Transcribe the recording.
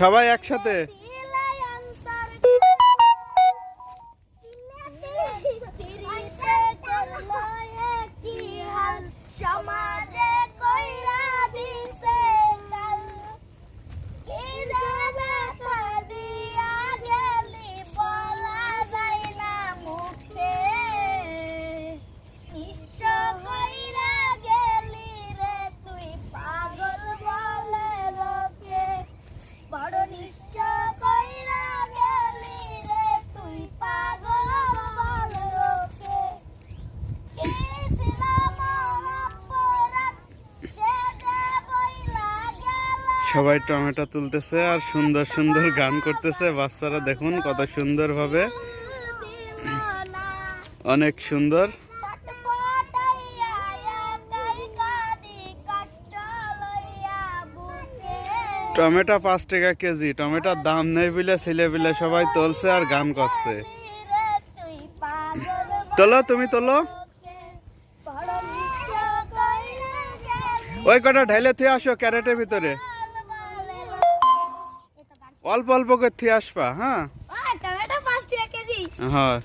সবাই একসাথে? সবাই টমেটো তুলতেছে আর সুন্দর সুন্দর গান করতেছে। বাচ্চারা দেখুন কত সুন্দর ভাবে অনেক সুন্দর। টমেটো পাঁচ টাকা কেজি। টমেটোর দাম নেই বলে ছেলে বিলে সবাই তুলছে আর গান করছে। তোলো, তুমি তোলো। ওই কটা ঢাইলে থুয়ে আসো ক্যারেটের ভিতরে। অল্প অল্প করে থুয়ে আসবা হ্যাঁ? হ্যাঁ।